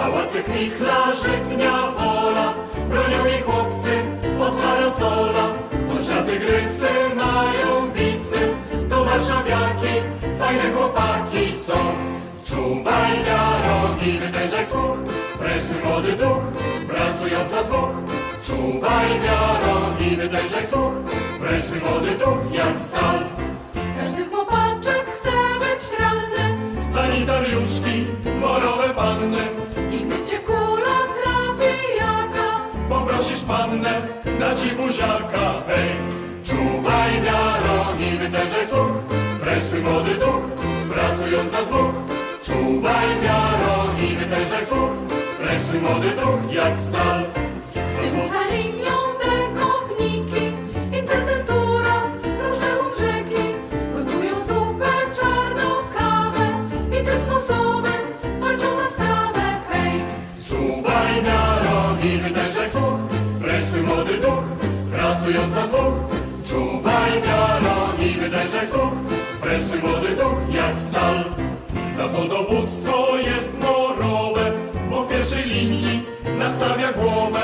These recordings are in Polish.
Pałacyk wichla, żytnia wola, bronią jej chłopcy od parasola. Choć tygrysy mają wisy, to warszawiaki, fajne chłopaki są. Czuwaj rogi, wytężaj słuch, preszły młody duch, pracując za dwóch. Czuwaj rogi, wytężaj słuch, preszły młody duch jak stal. Każdy chłopaczek chce być ranny Sanitariuszki, Poprosisz pannę, da ci buziaka, hej! Czuwaj rogi, wytężaj słuch, preszły młody duch, pracując za dwóch. Czuwaj rogi, wytężaj słuch, preszły młody duch jak stal. Z tyłu za linią dekowniki Intendentura, różne umrzyki Gotują zupę, czarną kawę I tym sposobem walczą za sprawę Hej, Czuwaj rogi, wytężaj słuch, preszły młody duch, pracując za dwóch. Czuwaj rogi, wytężaj słuch, preszły młody duch jak stal. Za to dowództwo jest morowe, bo w pierwszej linii nadstawia głowę,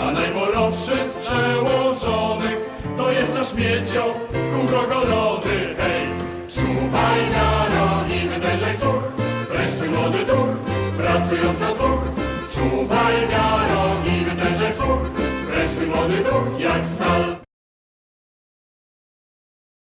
a najmorowszy z przełożonych to jest nasz miecio w kółko golony, hej! Czuwaj rogi, wytężaj słuch, preszły młody duch, pracując za dwóch. Czuwaj rogi, wytężaj